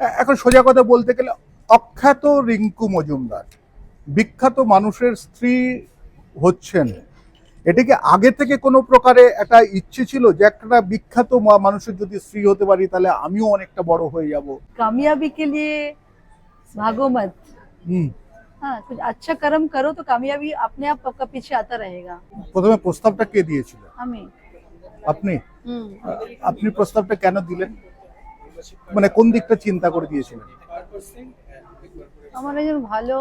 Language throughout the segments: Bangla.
এখন সোজা কথা বলতে গেলে অখ্যাত রিঙ্কু মজুমদার বিখ্যাত মানুষের স্ত্রী হচ্ছেন। এটিকে আগে থেকে কোনো প্রকারে একটা ইচ্ছে ছিল যে একটা বিখ্যাত মানুষের যদি স্ত্রী হতে পারি তাহলে আমিও অনেকটা বড় হয়ে যাব? কামিয়াবি কে লিয়ে ভাগো মত। হ্যাঁ কুছ আচ্ছা কর্ম করো তো কামিয়াবি আপনি আপ আপনার পিছে আতা রহেগা। প্রথমে প্রস্তাবটা কে দিয়েছিল? আমি। আপনি? আপনি প্রস্তাবটা কেন দিলেন? মানে কোন দিকটা চিন্তা করে দিয়েছিলেন? আমার একজন ভালো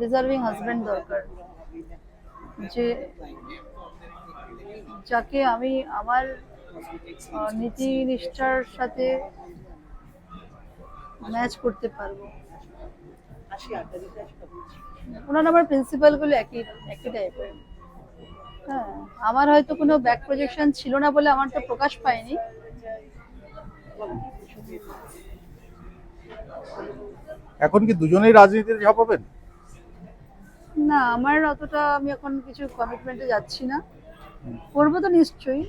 ডিজার্ভিং হাজবেন্ড দরকার। যে যাকে আমি আমার নীতি নিষ্ঠার সাথে ম্যাচ করতে পারব। ওনার আমার প্রিন্সিপালগুলো একই একই টাইপের হ্যাঁ আমার হয়তো কোনো ব্যাক প্রজেকশন ছিল না বলে আমার তো প্রকাশ পায়নি। এখন কি দুজনেই রাজনীতিতে ঝাঁপাবেন না আমার অতটা আমি এখন কিছু কমিটমেন্টে যাচ্ছি না। করব তো নিশ্চয়ই।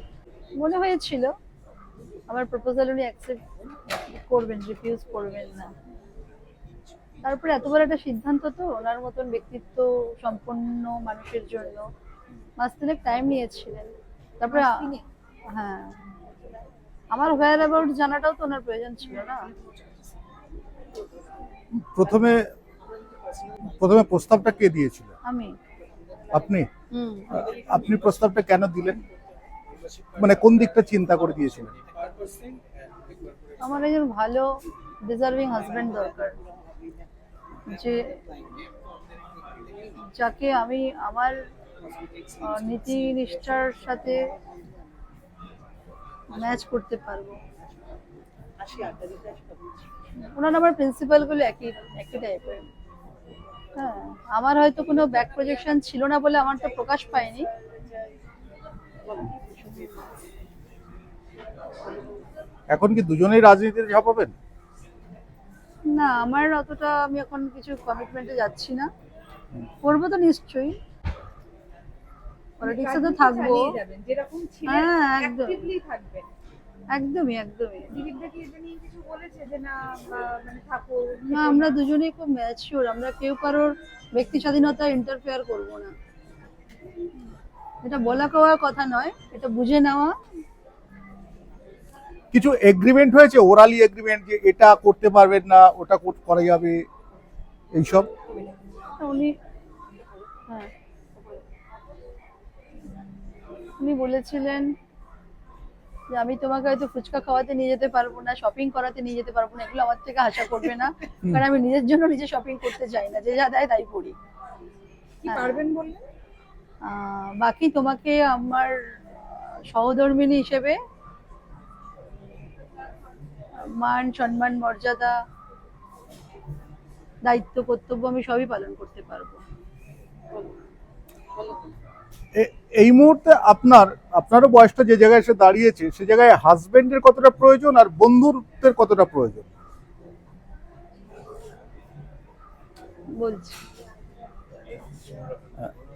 মনে হয়েছিল আমার প্রপোজাল উনি অ্যাকসেপ্ট করবেন রিফিউজ করবেন না। তারপরে এত বড় একটা সিদ্ধান্ত তো ওনার মতন ব্যক্তিত্ব সম্পন্ন মানুষের জন্য। মাস তিনেক টাইম নিয়েছিলেন। তারপরে হ্যাঁ। আমার হোয়ার অ্যাবাউট জানাটাও তো ওনার প্রয়োজন ছিল না। প্রথমে প্রথমে প্রস্তাবটা কে দিয়েছিল? আমি। আপনি? আপনি প্রস্তাবটা কেন দিলেন? মানে কোন দিকটা চিন্তা করে দিয়েছিলেন? আমার একজন ভালো ডিজার্ভিং হাজবেন্ড দরকার। যে যাকে আমি আমার নীতি নিষ্ঠার সাথে ম্যাচ করতে পারব। ওনার আমার প্রিন্সিপালগুলো একই একই টাইপের হ্যাঁ আমার হয়তো কোনো ব্যাক প্রজেকশন ছিল না বলে আমার তো প্রকাশ পায়নি। এখন কি দুজনেই রাজনীতিতে ঝাঁপাবেন না আমার অতটা আমি এখন কিছু কমিটমেন্টে যাচ্ছি না। করব তো নিশ্চয়ই। পলিটিক্সে তো থাকব। যেরকম ছিলেন হ্যাঁ, অ্যাক্টিভলি থাকবেন। একদমই একদমই। না মানে থাকো না আমরা দুজনেই খুব ম্যাচিওর আমরা কেউ কারোর ব্যক্তি স্বাধীনতা ইন্টারফেয়ার করব না। এটা বলা কওয়ার কথা নয় এটা বুঝে নেওয়া। কিছু এগ্রিমেন্ট হয়েছে ওরালি এগ্রিমেন্ট যে এটা করতে পারবেন না ওটা কর- করা যাবে এইসব? উনি হ্যাঁ। উনি বলেছিলেন যে আমি তোমাকে হয়তো ফুচকা খাওয়াতে নিয়ে যেতে পারব না শপিং করাতে নিয়ে যেতে পারব না এগুলো আমার থেকে আশা করবে না। কারণ আমি নিজের জন্য নিজে শপিং করতে চাই না যে যা দেয় তাই করি। হ্যাঁ। পারবেন বললেন? বাকি তোমাকে আমার সহধর্মিনী হিসেবে মান সম্মান মর্যাদা দায়িত্ব কর্তব্য আমি সবই পালন করতে পারব। এই মুহূর্তে আপনার, আপনারও বয়সটা যে জায়গায় এসে দাঁড়িয়েছে, সে জায়গায় হাজবেন্ডের কতটা প্রয়োজন আর বন্ধুত্বের কতটা প্রয়োজন? বলছি।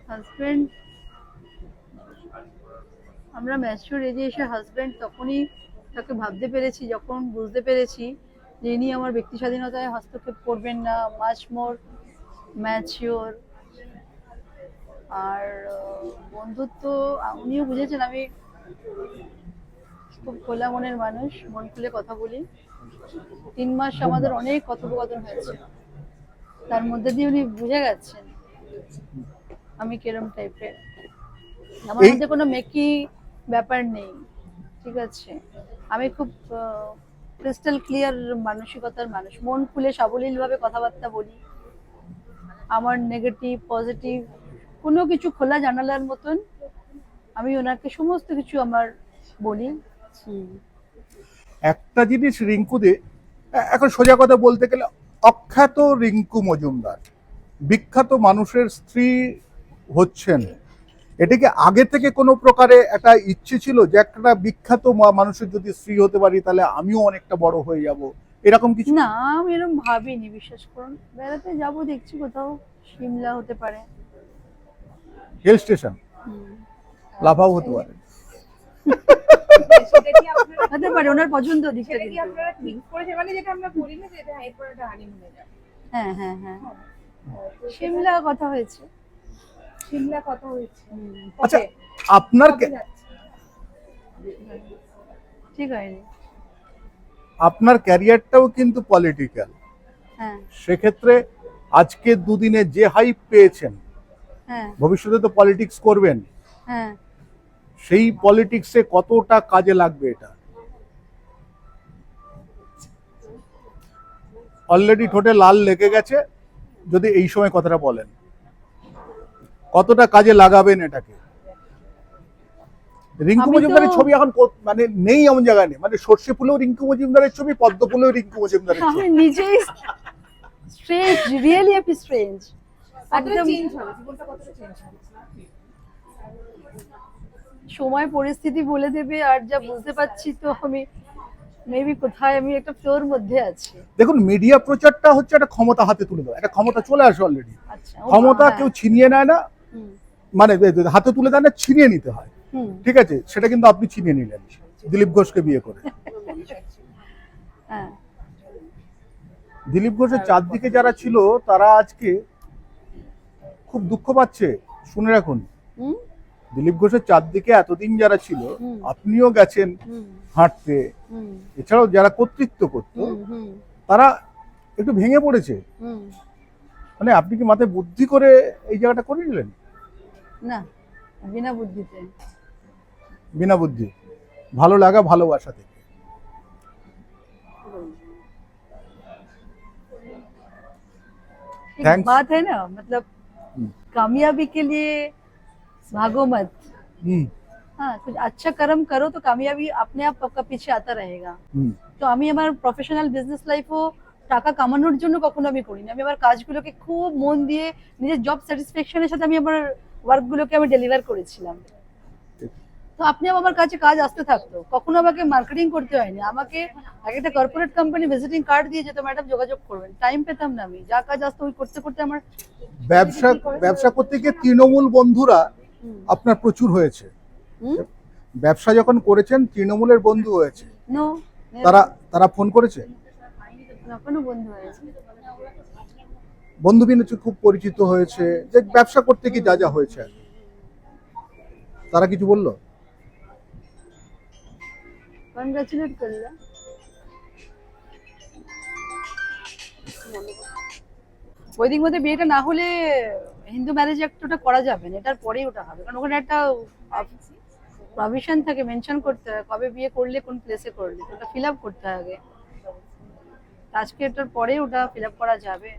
হাজবেন্ড আমরা ম্যাচিওর এজে এসে হাজবেন্ড তখনই তাকে ভাবতে পেরেছি, যখন বুঝতে পেরেছি যে ইনি আমার ব্যক্তি স্বাধীনতায় হস্তক্ষেপ করবেন না মাছ মোর ম্যাচিওর আর বন্ধুত্ব উনিও বুঝেছেন আমি খুব খোলা মনের মানুষ মন খুলে কথা বলি। তিন মাস আমাদের অনেক কথোপকথন হয়েছে। তার মধ্যে দিয়ে উনি বুঝে গেছেন আমি কিরম টাইপের আমার মধ্যে কোনো মেকি ব্যাপার নেই ঠিক আছে? আমি খুব ক্রিস্টাল ক্লিয়ার মানসিকতার মানুষ। মন খুলে সাবলীল ভাবে কথাবার্তা বলি। আমার নেগেটিভ পজিটিভ কোনো কিছু খোলা জানালার মতন আমি ওনাকে সমস্ত কিছু আমার বলি। একটা জিনিস রিঙ্কুদে এখন সোজা কথা বলতে গেলে অখ্যাত রিঙ্কু মজুমদার বিখ্যাত মানুষের স্ত্রী হচ্ছেন। এটা কি আগে থেকে কোনো প্রকারে একটা ইচ্ছে ছিল যে একটা বিখ্যাত মানুষের যদি স্ত্রী হতে পারি তাহলে আমিও অনেকটা বড় হয়ে যাব। এরকম কিছু? না আমি এরকম ভাবিনি বিশ্বাস করুন। বেড়াতে যাব দেখছি কোথাও সিমলা হতে পারে। Hill station. লাভাও হতে পারে। হতে ওনার পছন্দ আপনারা ঠিক করেছে মানে যেটা আমরা বলি না যে এটা এরপর হানিমুনে যাবে হ্যাঁ হ্যাঁ হ্যাঁ। সিমলা কথা হয়েছে। সিমলা কত হয়েছে। আচ্ছা আপনার? ঠিক হয়নি। আপনার ক্যারিয়ারটাও কিন্তু পলিটিক্যাল হ্যাঁ। সেক্ষেত্রে আজকে দুদিনে যে হাইপ পেয়েছেন হ্যাঁ ভবিষ্যতে তো পলিটিক্স করবেন। হ্যাঁ। সেই পলিটিক্সে কতটা কাজে লাগবে এটা? অলরেডি ঠোঁটে লাল লেগে গেছে যদি এই সময় কথাটা বলেন। কতটা কাজে লাগাবেন এটাকে? রিঙ্কু মজুমদারের ছবি এখন মানে নেই এমন জায়গায় নেই। মানে সর্ষে ফুলেও রিঙ্কু মজুমদারের ছবি পদ্ম ফুলেও রিঙ্কু মজুমদারের ছবি। নিজেই স্ট্রেঞ্জ রিয়েলি স্ট্রেঞ্জ একদম চেঞ্জ হবে জীবনটা কতটা চেঞ্জ হবে? সময় পরিস্থিতি বলে দেবে আর যা বুঝতে পারছি তো আমি মেবি কোথায় আমি একটা ফ্লোর মধ্যে আছি। দেখুন মিডিয়া প্রচারটা হচ্ছে একটা ক্ষমতা হাতে তুলে দেওয়া একটা ক্ষমতা চলে আসে অলরেডি আচ্ছা ক্ষমতা। কেউ ছিনিয়ে নেয় না মানে হাতে তুলে দেয় না ছিনিয়ে নিতে হয়। ঠিক আছে? সেটা কিন্তু আপনি ছিনিয়ে নিলেন দিলীপ ঘোষকে বিয়ে করে। হ্যাঁ। দিলীপ ঘোষের চারদিকে যারা ছিল তারা আজকে খুব দুঃখ পাচ্ছে শুনে রাখুন হুম, দিলীপ ঘোষের চারদিকে এতদিন যারা ছিল হুম। আপনিও গেছেন হুম, হাঁটতে হুম, এছাড়াও যারা কর্তৃত্ব করতো হুম, হুম, তারা একটু ভেঙে পড়েছে হুম। মানে আপনি কি মাথায় বুদ্ধি করে এই জায়গাটা করে নিলেন না বিনা বুদ্ধিতে বিনা বুদ্ধি ভালো লাগা ভালোবাসা থেকে एक Thanks. बात है ना मतलब हम्म। कामयाबी के लिए भागो मत হুম हाँ कुछ अच्छा कर्म करो तो कामयाबी अपने आप आपका पीछे आता रहेगा হুম তো আমি আমার প্রফেশনাল বিজনেস লাইফও টাকা কামানোর জন্য কখনো আমি করিনি আমি আমার কাজগুলোকে খুব মন দিয়ে নিজের জব স্যাটিসফ্যাকশনের সাথে আমি আমার ওয়ার্কগুলোকে আমি ডেলিভার করেছিলাম তো আপনি আমার কাছে কাজ আসতে থাকতো। কখনো আমাকে মার্কেটিং করতে হয়নি। আমাকে এক একটা কর্পোরেট কোম্পানি ভিজিটিং কার্ড দিয়ে যেত ম্যাডাম যোগাযোগ করবেন। টাইম পেতাম না আমি। যা কাজ আসতো ওই করতে করতে আমার ব্যবসা ব্যবসা করতে গিয়ে তৃণমূল বন্ধুরা আপনার প্রচুর হয়েছে। ব্যবসা যখন করেছেন তৃণমূলের বন্ধু হয়েছে। তারা তারা ফোন করেছে? বন্ধু হয়েছে। খুব পরিচিত হয়েছে। যে ব্যবসা করতে কি যা যা হয়েছে। তারা কিছু বলল? কনগ্রাচুলেট করলাম। বৈদিক মধ্যে বিয়েটা না হলে হিন্দু ম্যারেজ অ্যাক্ট ওটা করা যাবে না, এটার পরেই ওটা হবে। কারণ ওখানে একটা প্রভিশন থাকে মেনশন করতে হয়, কবে বিয়ে করলে, কোন প্লেসে করলে, ওটা ফিল আপ করতে হয় আগে। আজকে এটার পরে ওটা ফিল আপ করা যাবে।